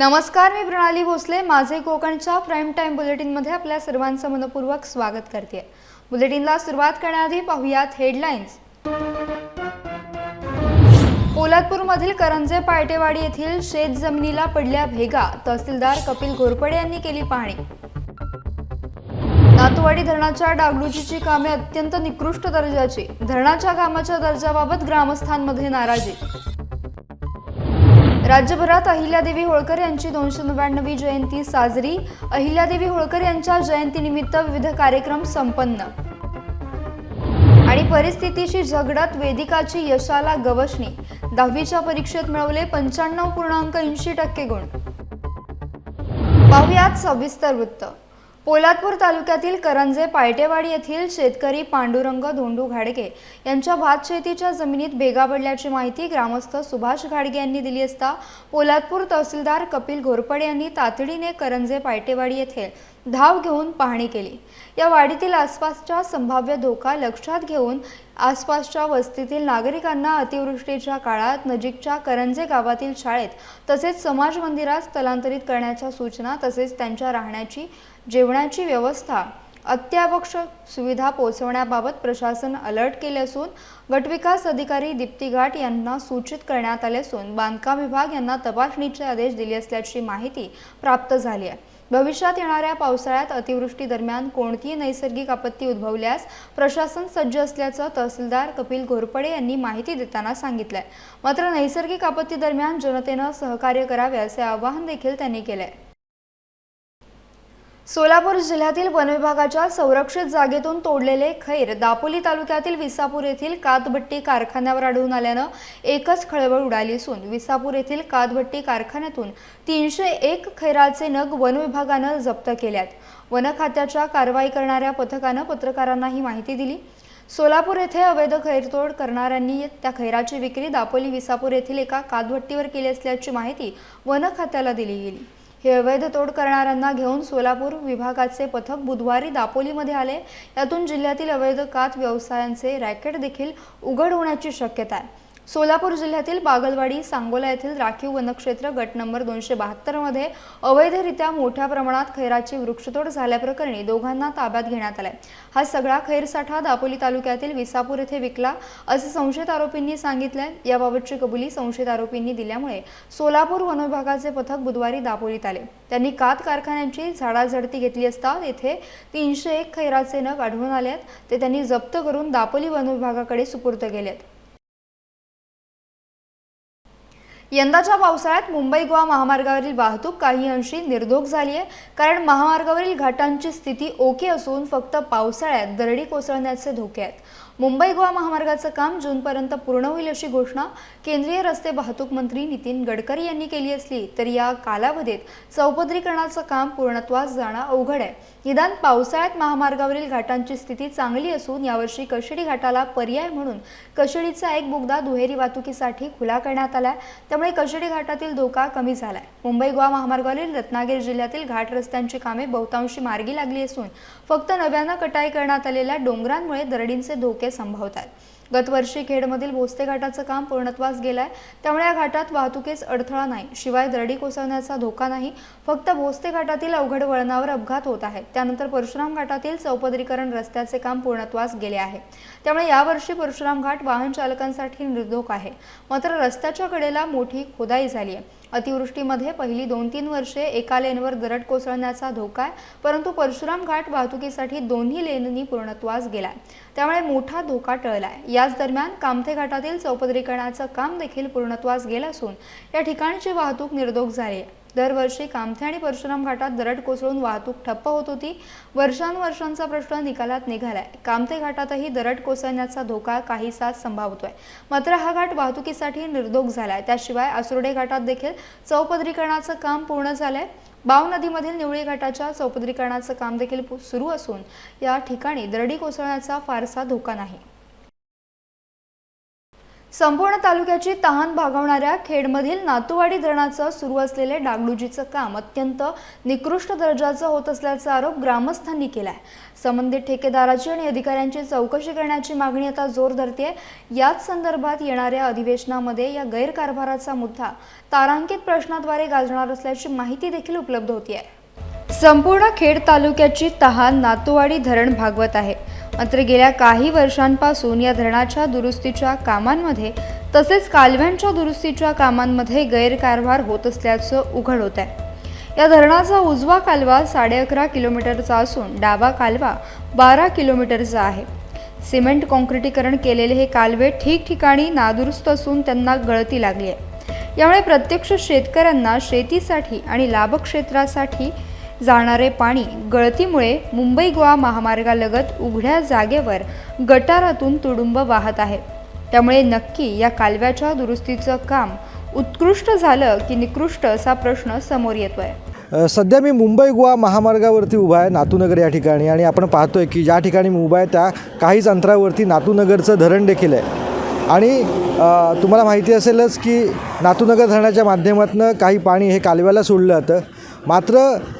नमस्कार मी प्रणाली भोसले. माझे कोकणच्या प्राईम टाईम बुलेटिनमध्ये आपल्या सर्वांचं मनपूर्वक स्वागत करते बुलेटिनला सुरुवात करण्याआधी पाहुयात हेडलाईन्स पोलादपूरमधील करंजे पायटेवाडी येथील शेत जमिनीला पडल्या भेगा. तहसीलदार कपिल घोरपडे यांनी केली पाहणी. नातुवाडी धरणाच्या डागडुजीची कामे अत्यंत निकृष्ट दर्जाची. धरणाच्या कामाच्या दर्जाबाबत ग्रामस्थांमध्ये नाराजी. राज्यभरात अहिल्यादेवी होळकर यांची दोनशे नव्याण्णवी जयंती साजरी. अहिल्यादेवी होळकर यांच्या जयंतीनिमित्त विविध कार्यक्रम संपन्न. आणि परिस्थितीशी झगडत वेदिकाची यशाला गवसणी. दहावीच्या परीक्षेत मिळवले पंच्याण्णव पूर्णांक ऐंशी टक्के गुण. पाहुयात सविस्तर वृत्त. पोलादपूर तालुक्यातील करंजे पायटेवाडी येथील शेतकरी पांडुरंग धोंडू घाडगे यांच्या भात शेतीच्या जमिनीत भेगा पडल्याची माहिती ग्रामस्थ सुभाष घाडगे यांनी दिली असता पोलादपूर तहसीलदार कपिल घोरपडे यांनी तातडीने करंजे पायटेवाडी येथे धाव घेऊन पाहणी केली. या वाढीतील आसपासचा संभाव्य धोका लक्षात घेऊन आसपासच्या वस्तीतील नागरिकांना अतिवृष्टीच्या काळात नजीकच्या करंजे गावातील शाळेत तसेच समाज मंदिरात स्थलांतरित करण्याच्या सूचना तसेच त्यांच्या राहण्याची जेवणाची व्यवस्था अत्यावश्यक सुविधा पोहोचवण्याबाबत प्रशासन अलर्ट केले असून गटविकास अधिकारी दीप्ती घाट यांना सूचित करण्यात आले असून बांधकाम विभाग यांना तपासणीचे आदेश दिले असल्याची माहिती प्राप्त झाली आहे. भविष्यात येणाऱ्या पावसाळ्यात अतिवृष्टी दरम्यान कोणतीही नैसर्गिक आपत्ती उद्भवल्यास प्रशासन सज्ज असल्याचं तहसीलदार कपिल घोरपडे यांनी माहिती देताना सांगितलंय. मात्र नैसर्गिक आपत्ती दरम्यान जनतेनं सहकार्य करावे असे आवाहन देखील त्यांनी केलंय. सोलापूर जिल्ह्यातील वनविभागाच्या संरक्षित जागेतून तोडलेले खैर दापोली तालुक्यातील विसापूर येथील कातभट्टी कारखान्यावर आढळून आल्यानं एकच खळबळ उडाली असून विसापूर येथील कातभट्टी कारखान्यातून तीनशे एक खैराचे नग वनविभागानं जप्त केल्यात. वन खात्याच्या कारवाई करणाऱ्या पथकानं पत्रकारांना ही माहिती दिली. सोलापूर येथे अवैध खैरतोड करणाऱ्यांनी त्या खैराची विक्री दापोली विसापूर येथील एका कातभट्टीवर केली असल्याची माहिती वन खात्याला दिली गेली. हे अवैध तोड करणाऱ्यांना घेऊन सोलापूर विभागाचे पथक बुधवारी दापोलीमध्ये आले. यातून जिल्ह्यातील अवैध कात व्यवसायांचे रॅकेट देखील उघड होण्याची शक्यता आहे. सोलापूर जिल्ह्यातील बागलवाडी सांगोला येथील राखीव वनक्षेत्र गट नंबर दोनशे बहात्तरमध्ये अवैधरित्या मोठ्या प्रमाणात खैराची वृक्षतोड झाल्याप्रकरणी दोघांना ताब्यात घेण्यात आलाय. हा सगळा खैरसाठा दापोली तालुक्यातील विसापूर येथे विकला असे संशयित आरोपींनी सांगितलंय. याबाबतची कबुली संशयित आरोपींनी दिल्यामुळे सोलापूर वनविभागाचे पथक बुधवारी दापोलीत आले. त्यांनी कात कारखान्यांची झाडाझडती घेतली असता तेथे तीनशे एक खैराचे नग आढळून आले आहेत ते त्यांनी जप्त करून दापोली वनविभागाकडे सुपूर्द केलेत. यंदाच्या पावसाळ्यात मुंबई गोवा महामार्गावरील वाहतूक काही अंशी निर्धोक झाली आहे. कारण महामार्गावरील घाटांची स्थिती ओके असून फक्त पावसाळ्यात दरडी कोसळण्याचे धोके आहेत. मुंबई गोवा महामार्गाचं काम जूनपर्यंत पूर्ण होईल अशी घोषणा केंद्रीय रस्ते वाहतूक मंत्री नितीन गडकरी यांनी केली असली तरी या कालावधीत चौपदरीकरणाचं काम पूर्णत्वास जाणं अवघड आहे. निदान पावसाळ्यात महामार्गावरील घाटांची स्थिती चांगली असून यावर्षी कशिडी घाटाला पर्याय म्हणून कशिडीचा एक बोगदा दुहेरी वाहतुकीसाठी खुला करण्यात आलाय. त्यामुळे कशिडी घाटातील धोका कमी झालाय. मुंबई गोवा महामार्गावरील रत्नागिरी जिल्ह्यातील घाट रस्त्यांची कामे बहुतांशी मार्गी लागली असून फक्त नव्यानं कटाई करण्यात आलेल्या डोंगरांमुळे दरडींचे धोके संभवत आहेत गतवर्षी खेडमधील भोसते घाटाचं काम पूर्णत्वास गेलंय. त्यामुळे या घाटात वाहतुकीस अडथळा नाही. शिवाय दरडी कोसळण्याचा धोका नाही. फक्त भोसते घाटातील अवघड वळणावर अपघात होत आहे. त्यानंतर परशुराम घाटातील चौपदरीकरण रस्त्याचे काम पूर्णत्वास गेले आहे. त्यामुळे यावर्षी परशुराम घाट वाहन चालकांसाठी निर्धोक आहे. मात्र रस्त्याच्या कडेला मोठी खोदाई झाली आहे. अतिवृष्टीमध्ये पहिली दोन तीन वर्षे एका लेनवर दरड कोसळण्याचा धोका आहे परंतु परशुराम घाट वाहतुकीसाठी दोन्ही लेननी पूर्णत्वास गेलाय. त्यामुळे मोठा धोका टळलाय. याच दरम्यान कामथे घाटातील चौपदरीकरणाचं काम देखील पूर्णत्वास गेलं असून या ठिकाणची वाहतूक निर्दोष झाली आहे. दरवर्षी कामथे आणि परशुराम घाटात दरड कोसळून वाहतूक ठप्प होत होती. वर्षानुवर्षांचा प्रश्न निकालात निघालाय. कामथे घाटातही दरड कोसळण्याचा धोका काहीसा संभावतोय. मात्र हा घाट वाहतुकीसाठी निर्दोग झालाय. त्याशिवाय आसुर्डे घाटात देखील चौपदरीकरणाचं काम पूर्ण झालंय. बाव नदीमधील निवळी घाटाच्या चौपदरीकरणाचं काम देखील पु- सुरू असून या ठिकाणी दरडी कोसळण्याचा फारसा धोका नाही. संपूर्ण तालुक्याची तहान भागवणाऱ्या खेडमधील नातूवाडी धरणाचं सुरू असलेले डागडुजीचं काम अत्यंत निकृष्ट दर्जाचं होत असल्याचा आरोप ग्रामस्थांनी केला आहे संबंधित ठेकेदाराची आणि अधिकाऱ्यांची चौकशी करण्याची मागणी आता जोर धरते याच संदर्भात येणाऱ्या अधिवेशनामध्ये या गैरकारभाराचा मुद्दा तारांकित प्रश्नाद्वारे गाजणार असल्याची माहिती देखील उपलब्ध होती आहे संपूर्ण खेड तालुक्याची तहान नातूवाडी धरण भागवत आहे. मात्र गेल्या काही वर्षांपासून या धरणाच्या दुरुस्तीच्या कामांमध्ये तसेच कालव्यांच्या दुरुस्तीच्या कामांमध्ये गैरकारभार होत असल्याचं उघड होत आहे या धरणाचा उजवा कालवा साडे अकरा किलोमीटरचा असून डावा कालवा बारा किलोमीटरचा आहे. सिमेंट कॉन्क्रिटीकरण केलेले हे कालवे ठिकठिकाणी नादुरुस्त असून त्यांना गळती लागली आहे यामुळे प्रत्यक्ष शेतकऱ्यांना शेतीसाठी आणि लाभक्षेत्रासाठी जाणारे पाणी गळतीमुळे मुंबई गोवा महामार्गालगत उघड्या जागेवर गटारातून तुडुंब वाहत आहे. त्यामुळे नक्की या कालव्याच्या दुरुस्तीचं काम उत्कृष्ट झालं की निकृष्ट असा प्रश्न समोर येतोय. आहे सध्या मी मुंबई गोवा महामार्गावरती उभा आहे नातूनगर या ठिकाणी. आणि आपण पाहतोय की ज्या ठिकाणी मी उभा आहे त्या काहीच अंतरावरती नातूनगरचं धरण देखील आहे. आणि तुम्हाला माहिती असेलच की नातूनगर धरणाच्या माध्यमातून काही पाणी हे कालव्याला सोडलं जातं मात्र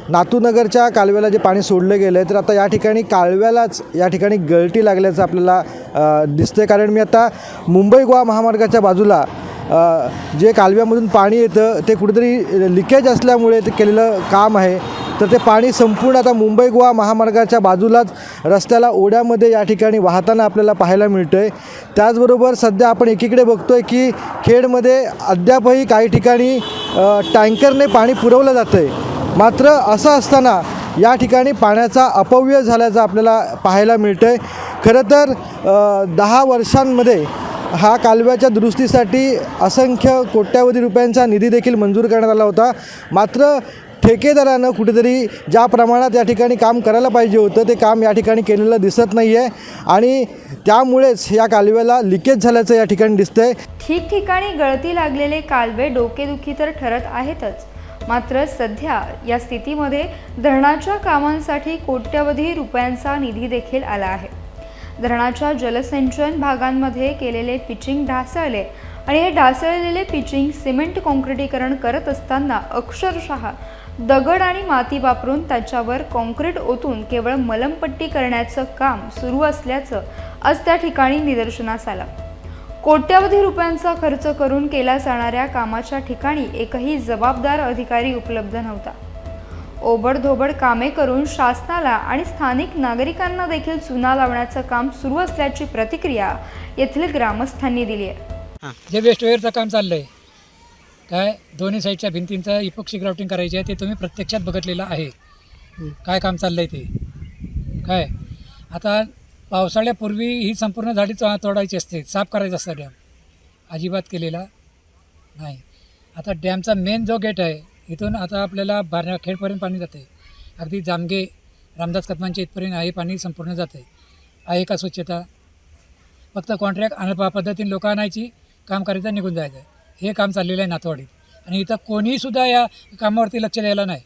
नातूनगरच्या कालव्याला जे पाणी सोडलं गेलं आहे तर आता या ठिकाणी कालव्यालाच या ठिकाणी गळती लागल्याचं आपल्याला दिसते कारण मी आता मुंबई गोवा महामार्गाच्या बाजूला जे कालव्यामधून पाणी येतं ते कुठेतरी लिकेज असल्यामुळे ते केलेलं काम आहे. तर ते पाणी संपूर्ण आता मुंबई गोवा महामार्गाच्या बाजूलाच रस्त्याला ओढ्यामध्ये या ठिकाणी वाहताना आपल्याला पाहायला मिळतं आहे त्याचबरोबर सध्या आपण एकीकडे बघतो आहे की खेडमध्ये अद्यापही काही ठिकाणी टँकरने पाणी पुरवलं जातं आहे मात्र असं असताना या ठिकाणी पाण्याचा अपव्यय झाल्याचं आपल्याला पाहायला मिळतं आहे खरं तर दहा वर्षांमध्ये हा कालव्याच्या दुरुस्तीसाठी असंख्य कोट्यावधी रुपयांचा निधी देखील मंजूर करण्यात आला होता. मात्र ठेकेदारानं कुठेतरी ज्या प्रमाणात या ठिकाणी काम करायला पाहिजे होतं ते काम या ठिकाणी केलेलं दिसत नाही आहे आणि त्यामुळेच या कालव्याला लिकेज झाल्याचं या ठिकाणी दिसतंय. ठिकठिकाणी गळती लागलेले कालवे डोकेदुखी तर ठरत आहेतच. मात्र सध्या या स्थितीमध्ये धरणाच्या कामांसाठी कोट्यवधी रुपयांचा निधी देखील आला आहे. धरणाच्या जलसिंचन भागांमध्ये केलेले पिचिंग ढासळले आणि हे ढासळलेले पिचिंग सिमेंट काँक्रिटीकरण करत असताना अक्षरशः दगड आणि माती वापरून त्याच्यावर काँक्रीट ओतून केवळ मलमपट्टी करण्याचं काम सुरू असल्याचं आज त्या ठिकाणी निदर्शनास आलं. कोट्यावधी रुपयांचा खर्च करून केल्या जाणाऱ्या कामाच्या ठिकाणी एकही जबाबदार अधिकारी उपलब्ध नव्हता. ओबडधोबड कामे करून शासनाला आणि स्थानिक नागरिकांना देखील चुना लावण्याचं काम सुरू असल्याची प्रतिक्रिया येथील ग्रामस्थांनी दिली आहे. जे वेस्ट वेअरचं काम चाललं आहे काय दोन्ही साईडच्या भिंतींचं इपॉक्सी ग्राफ्टिंग करायची आहे ते तुम्ही प्रत्यक्षात बघितलेलं आहे. काय काम चाललं आहे ते? काय? आता पावसाळ्यापूर्वी ही संपूर्ण झाडी तोडायची असते साफ करायचा असतं डॅम. अजिबात केलेला नाही. आता डॅमचा मेन जो गेट आहे इथून आता आपल्याला बारा खेडपर्यंत पाणी जाते अगदी जामगे रामदास कदमांच्या इथपर्यंत हे पाणी संपूर्ण जाते आहे का स्वच्छता? फक्त कॉन्ट्रॅक्ट आणि प- पद्धतीने लोक आणायची काम करायचं निघून जायचं. हे काम चाललेलं आहे नातवाडीत. आणि इथं कोणीसुद्धा या कामावरती लक्ष द्यायला नाही.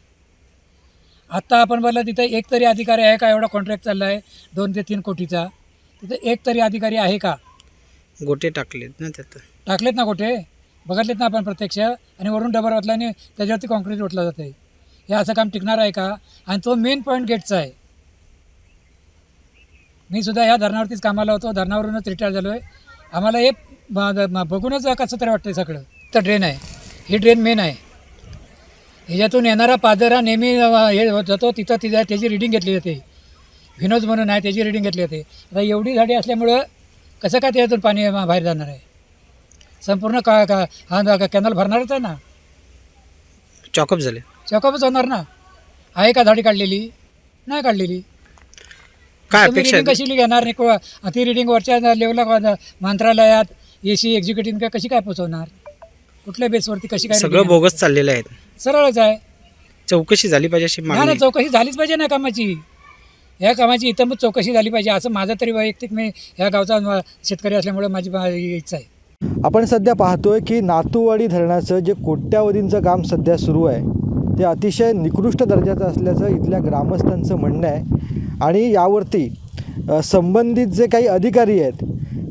आत्ता आपण बोललं तिथं एक तरी अधिकारी आहे का? एवढा कॉन्ट्रॅक्ट चालला आहे दोन ते तीन कोटीचा. तिथं एक तरी अधिकारी आहे का? गोटे टाकलेत ना त्यात. टाकलेत ना कुठे बघितलेत ना आपण प्रत्यक्ष आणि वरून डबर ओतल्याने त्याच्यावरती कॉन्क्रीट ओतलं जातं आहे हे असं काम टिकणार आहे का? आणि तो मेन पॉईंट गेटचा आहे. मी सुद्धा ह्या धरणावरतीच कामाला होतो. धरणावरूनच रिटायर झालो आहे आम्हाला हे बघूनच कसं तरी वाटतं सगळं. तर ड्रेन आहे. ही ड्रेन मेन आहे. ह्याच्यातून येणारा पाजरा नेहमी हे होत जातो तिथं तिथं त्याची रिडिंग घेतली जाते. विनोद म्हणून आहे त्याची रिडिंग घेतली जाते. आता एवढी झाडी असल्यामुळं कसं काय त्याच्यातून पाणी बाहेर जाणार आहे? संपूर्ण का का हा कॅनल भरणारच आहे ना? चॉकअप झाले. चौकअपच होणार ना? आहे का झाडी काढलेली? नाही काढलेली. काय तुम्ही अपेक्षा रिडिंग? कशी घेणार? निको ती रिडिंग वरच्या लेवलला मंत्रालयात ए सी एक्झिक्युटिव्ह काय कशी काय पोचवणार? कुठल्या बेसवरती कशी काय सगळं reading बोगस चाललेलं आहे. आहे? सरळच आहे. चौकशी झाली पाहिजे अशी नाही मागणी. चौकशी झालीच पाहिजे ना कामाची. या कामाची इथं मग चौकशी झाली पाहिजे असं माझं तरी वैयक्तिक मी ह्या गावचा शेतकरी असल्यामुळे माझी मा- इच्छा आहे. आपण सध्या पाहतोय की नातूवाडी धरणाचं जे कोट्यावधींचं काम सध्या सुरू आहे ते अतिशय निकृष्ट दर्जाचं असल्याचं इथल्या ग्रामस्थांचं म्हणणं आहे. आणि यावरती संबंधित जे काही अधिकारी आहेत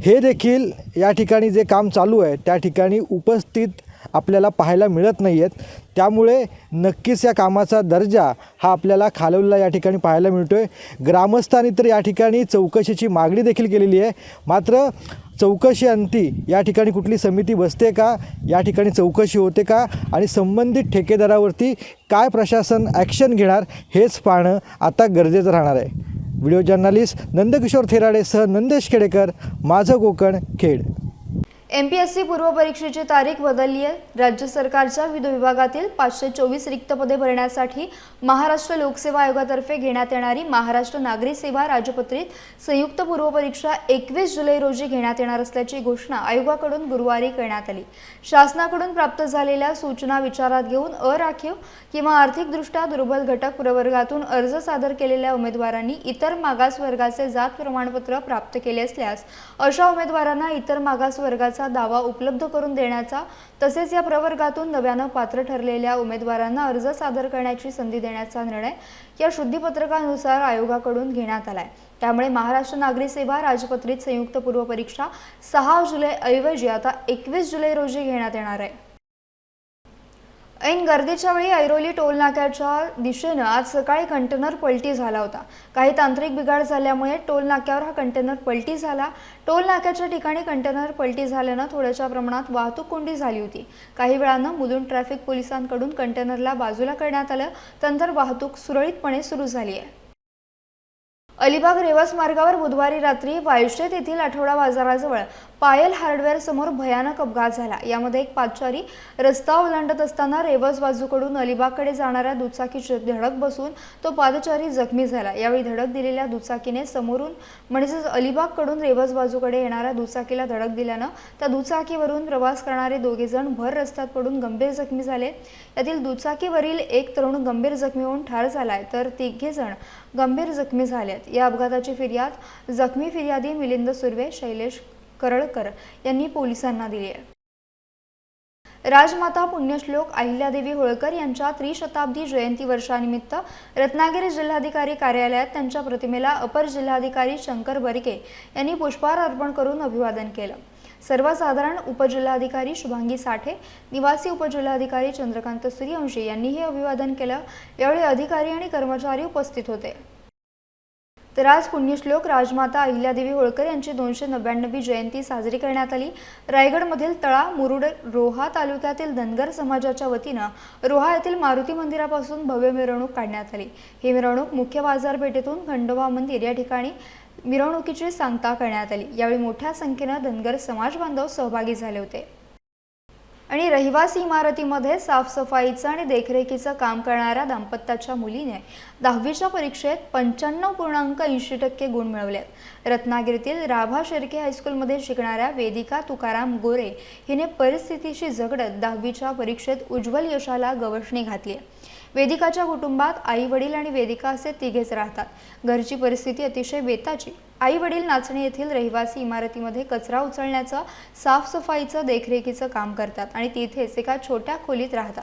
हे देखील या ठिकाणी जे काम चालू आहे त्या ठिकाणी उपस्थित आपल्याला पाहायला मिळत नाही आहेत त्यामुळे नक्कीच या कामाचा दर्जा हा आपल्याला खालवलेला या ठिकाणी पाहायला मिळतो आहे ग्रामस्थांनी तर या ठिकाणी चौकशीची मागणी देखील केलेली आहे. मात्र चौकशी अंती या ठिकाणी कुठली समिती बसते का? या ठिकाणी चौकशी होते का? आणि संबंधित ठेकेदारावरती काय प्रशासन ॲक्शन घेणार हेच पाहणं आता गरजेचं राहणार आहे. व्हिडिओ जर्नालिस्ट नंदकिशोर थेराडेसह नंदेश खेडेकर माझं Konkan Khed. M P S C पूर्व परीक्षेची तारीख बदलली आहे. राज्य सरकारच्या विविध विभागातील पाचशे चोवीस रिक्त पदे भरण्यासाठी महाराष्ट्र लोकसेवा आयोगातर्फे घेण्यात येणारी महाराष्ट्र नागरी सेवा राजपत्रित संयुक्त पूर्व परीक्षा एकवीस जुलै रोजी घेण्यात येणार असल्याची घोषणा आयोगाकडून गुरुवारी करण्यात आली. शासनाकडून प्राप्त झालेल्या सूचना विचारात घेऊन अराखीव किंवा आर्थिकदृष्ट्या दुर्बल घटक प्रवर्गातून अर्ज सादर केलेल्या उमेदवारांनी इतर मागास वर्गाचे जात प्रमाणपत्र प्राप्त केले असल्यास अशा उमेदवारांना इतर मागास वर्गाचा दावा उपलब्ध करून देण्याचा तसेच या प्रवर्गातून नव्यानं पात्र ठरलेल्या उमेदवारांना अर्ज सादर करण्याची संधी देण्याचा निर्णय या शुद्धीपत्रकानुसार आयोगाकडून घेण्यात आलाय. त्यामुळे महाराष्ट्र नागरी सेवा राजपत्रित संयुक्त पूर्व परीक्षा सहा जुलै ऐवजी आता एकवीस जुलै रोजी घेण्यात येणार आहे. ऐन गर्दीच्या वेळी ऐरोली टोल नाक्याच्या दिशेनं आज सकाळी कंटेनर पलटी झाला होता. काही तांत्रिक बिघाड झाल्यामुळे टोल नाक्यावर हा कंटेनर पलटी झाला. टोल नाक्याच्या ठिकाणी कंटेनर पलटी झाल्यानं थोड्याशा प्रमाणात वाहतूक कोंडी झाली होती. काही वेळानं मुलून ट्रॅफिक पोलिसांकडून कंटेनरला बाजूला करण्यात आलं. त्यानंतर वाहतूक सुरळीतपणे सुरू झाली आहे. अलिबाग रेवस मार्गावर बुधवारी रात्री वायशेत येथील आठवडा बाजाराजवळ पायल हार्डवेअर समोर भयानक अपघात झाला. यामध्ये एक पादचारी रस्ता ओलांडत असताना रेवस बाजूकडून अलिबागकडे जाणाऱ्या दुचाकीची धडक बसून तो पादचारी जखमी झाला. यावेळी धडक दिलेल्या दुचाकीने समोरून म्हणजेच अलिबागकडून रेवस बाजूकडे येणाऱ्या दुचाकीला धडक दिल्यानं त्या दुचाकीवरून प्रवास करणारे दोघे जण भर रस्त्यात पडून गंभीर जखमी झाले. यातील दुचाकीवरील एक तरुण गंभीर जखमी होऊन ठार झालाय. तर तिघे जण गंभीर जखमी झाल्यात या अपघाताची फिर्याद जखमी फिर्यादी मिलिंद सुर्वे शैलेश करळकर यांनी पोलिसांना दिली आहे. राजमाता पुण्यश्लोक अहिल्यादेवी होळकर यांच्या त्रिशताब्दी जयंती वर्षानिमित्त रत्नागिरी जिल्हाधिकारी कार्यालयात त्यांच्या प्रतिमेला अपर जिल्हाधिकारी शंकर बरके यांनी पुष्पहार अर्पण करून अभिवादन केलं. सर्वसाधारण उपजिल्हाधिकारी शुभांगी साठे निवासी उपजिल्हाधिकारी चंद्रकांत सूर्यवंशी यांनी हे अभिवादन केलं. यावेळी अधिकारी आणि कर्मचारी उपस्थित होते. तर आज पुण्यश्लोक राजमाता अहिल्यादेवी होळकर यांची दोनशे नव्याण्णवी जयंती साजरी करण्यात आली. रायगडमधील तळा मुरुड रोहा तालुक्यातील धनगर समाजाच्या वतीनं रोहा येथील मारुती मंदिरापासून भव्य मिरवणूक काढण्यात आली. ही मिरवणूक मुख्य बाजारपेठेतून खंडोबा मंदिर या ठिकाणी मिरवणुकीची सांगता करण्यात आली. यावेळी मोठ्या संख्येनं धनगर समाज बांधव सहभागी झाले होते. आणि रहिवासी इमारतीमध्ये साफसफाईचं आणि देखरेखीचं काम करणाऱ्या दाम्पत्याच्या मुलीने दहावीच्या परीक्षेत पंच्याण्णव पूर्णांक ऐंशी टक्के गुण मिळवलेत रत्नागिरीतील राभा शेर्के हायस्कूलमध्ये शिकणाऱ्या वेदिका तुकाराम गोरे हिने परिस्थितीशी झगडत दहावीच्या परीक्षेत उज्ज्वल यशाला गवसणी घातली. आहे वेदिकाच्या कुटुंबात आई वडील आणि वेदिका असे तिघेच राहतात. घरची परिस्थिती अतिशय बेताची. आई वडील नाचणी येथील रहिवासी इमारतीमध्ये कचरा उचलण्याचं साफसफाईचं देखरेखीचं काम करतात आणि तिथेच एका छोट्या खोलीत राहतात.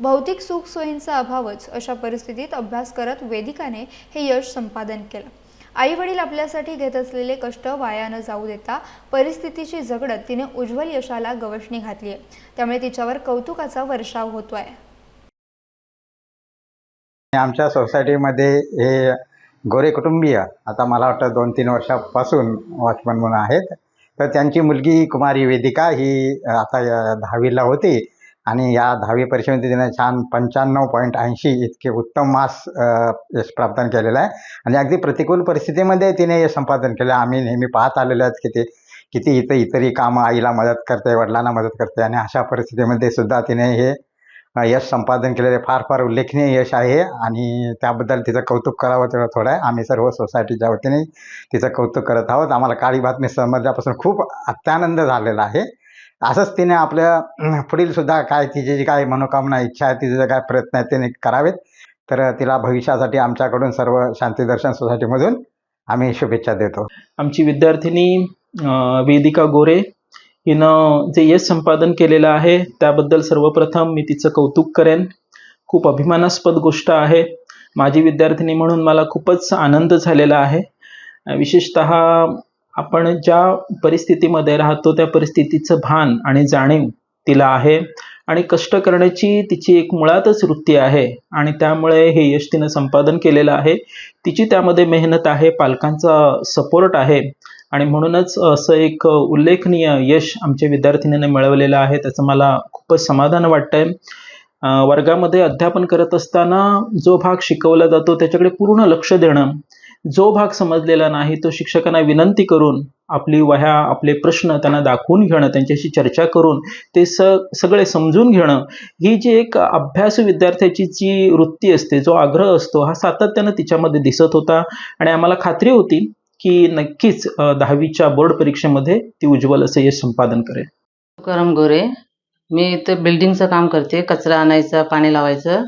भौतिक सुख सोयींचा अभावच अशा परिस्थितीत अभ्यास करत वेदिकाने हे यश संपादन केलं. आई वडील आपल्यासाठी घेत असलेले कष्ट वाया न जाऊ देता परिस्थितीशी झगडत तिने उज्ज्वल यशाला गवसणी घातली आहे त्यामुळे तिच्यावर कौतुकाचा वर्षाव होतोय. आमच्या सोसायटीमध्ये हे गोरे कुटुंबीय आता मला वाटतं दोन तीन वर्षापासून वॉचमन म्हणून आहेत तर त्यांची मुलगी कुमारी वेदिका ही आता या दहावीला होती आणि या दहावी परीक्षेमध्ये तिने छान पंच्याण्णव पॉईंट ऐंशी इतके उत्तम मास यश प्राप्त केलेलं आहे. आणि अगदी प्रतिकूल परिस्थितीमध्ये तिने हे संपादन केलं. आम्ही नेहमी पाहत आलेलो आहेत की ते किती इतर इतरही कामं आईला मदत करते वडिलांना मदत करते आणि अशा परिस्थितीमध्ये सुद्धा तिने हे यश संपादन केलेले फार फार उल्लेखनीय यश आहे आणि त्याबद्दल तिचं कौतुक करावं तेवढं थोडं आहे. आम्ही सर्व सोसायटीच्या वतीने तिचं कौतुक करत आहोत. आम्हाला काळी बातमी समजल्यापासून खूप अत्यानंद झालेला आहे. असंच तिने आपल्या पुढीलसुद्धा पुढील सुद्धा काय तिची जी काय मनोकामना इच्छा आहे तिचे जे काय प्रयत्न आहेत तिने करावेत. तर तिला भविष्यासाठी आमच्याकडून सर्व शांतीदर्शन सोसायटीमधून आम्ही शुभेच्छा देतो. आमची विद्यार्थिनी वेदिका गोरे हिनं जे यश संपादन केलेलं आहे त्याबद्दल सर्वप्रथम मी तिचं कौतुक करेन. खूप अभिमानास्पद गोष्ट आहे. माझी विद्यार्थिनी म्हणून मला खूपच आनंद झालेला आहे. विशेषत विशेषतः आपण ज्या परिस्थितीमध्ये राहतो त्या परिस्थितीचं भान आणि जाणीव तिला आहे आणि कष्ट करण्याची तिची एक मुळातच वृत्ती आहे आणि त्यामुळे हे यश तिनं संपादन केलेलं आहे. तिची त्यामध्ये मेहनत आहे पालकांचा सपोर्ट आहे. आणि म्हणूनच असं एक उल्लेखनीय यश आमच्या विद्यार्थिनीने मिळवलेलं आहे त्याचं मला खूपच समाधान वाटतंय. वर्गामध्ये अध्यापन करत असताना जो भाग शिकवला जातो त्याच्याकडे पूर्ण लक्ष देणं जो भाग समजलेला नाही तो शिक्षकांना विनंती करून आपली वह्या आपले प्रश्न त्यांना दाखवून घेणं त्यांच्याशी चर्चा करून ते स सगळे समजून घेणं ही जी एक अभ्यास विद्यार्थ्याची जी वृत्ती असते जो आग्रह असतो हा सातत्यानं तिच्यामध्ये दिसत होता आणि आम्हाला खात्री होती की नक्कीच दहावीच्या बोर्ड परीक्षेमध्ये ती उज्ज्वल असं यश संपादन करेल. तुकाराम गोरे. मी इथं बिल्डिंगचं काम करते कचरा आणायचा पाणी लावायचं.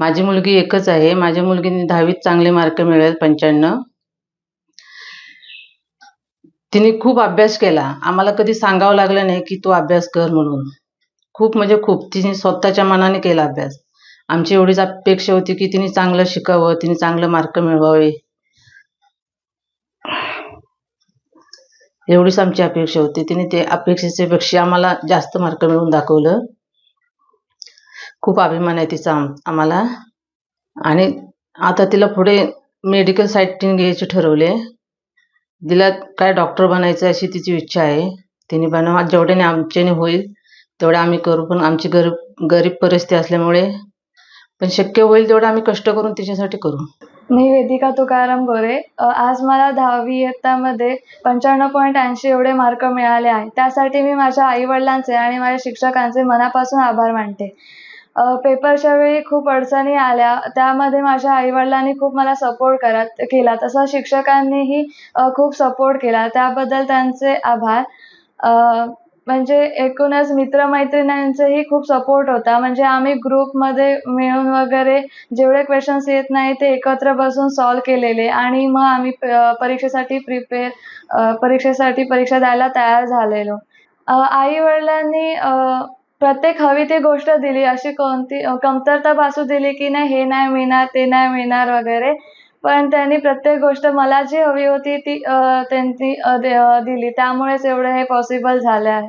माझी मुलगी एकच आहे. माझ्या मुलगीने दहावीत चांगले मार्क मिळेल पंच्याण्णव. तिने खूप अभ्यास केला. आम्हाला कधी सांगावं लागलं नाही की तू अभ्यास कर म्हणून. खूप म्हणजे खूप. तिने स्वतःच्या मनाने केला अभ्यास. आमची एवढीच अपेक्षा होती की तिने चांगलं शिकावं तिने चांगलं मार्क मिळवावे. एवढीच आमची अपेक्षा होती. तिने ते अपेक्षेच्यापेक्षा आम्हाला जास्त मार्क मिळवून दाखवलं. खूप अभिमान आहे तिचा आम्हाला. आणि आता तिला पुढे मेडिकल साईड घ्यायचे ठरवले. तिला काय डॉक्टर बनायचं अशी तिची इच्छा आहे. तिने बनवा जेवढ्याने आमच्याने होईल तेवढं आम्ही करू. पण आमची गरीब गरीब परिस्थिती असल्यामुळे पण शक्य होईल तेवढं आम्ही कष्ट करून तिच्यासाठी करू. मी वेदिका तुकाराम गोरे. आज मला दहावी इयत्तामध्ये पंच्याण्णव पॉईंट ऐंशी एवढे मार्क मिळाले आहे. त्यासाठी मी माझ्या आईवडिलांचे आणि माझ्या शिक्षकांचे मनापासून आभार मानते. पेपरच्या वेळी खूप अडचणी आल्या. त्यामध्ये माझ्या आईवडिलांनी खूप मला सपोर्ट करा केला. तसा शिक्षकांनीही खूप सपोर्ट केला. त्याबद्दल त्यांचे आभार. म्हणजे एकूणच मित्रमैत्रिणींचाही खूप सपोर्ट होता. म्हणजे आम्ही ग्रुपमध्ये मिळून वगैरे जेवढे क्वेश्चन्स येत नाही ते एकत्र बसून सॉल्व केलेले. आणि मग आम्ही परीक्षेसाठी प्रिपेअर परीक्षेसाठी परीक्षा द्यायला तयार झालेलो. आई वडिलांनी प्रत्येक हवी ती गोष्ट दिली. अशी कोणती कमतरता भासू दिली की नाही हे नाही मिळणार ते नाही मिळणार वगैरे. पण त्यांनी प्रत्येक गोष्ट मला जी हवी होती ती त्यांनी दिली. त्यामुळेच एवढं हे पॉसिबल झालं आहे.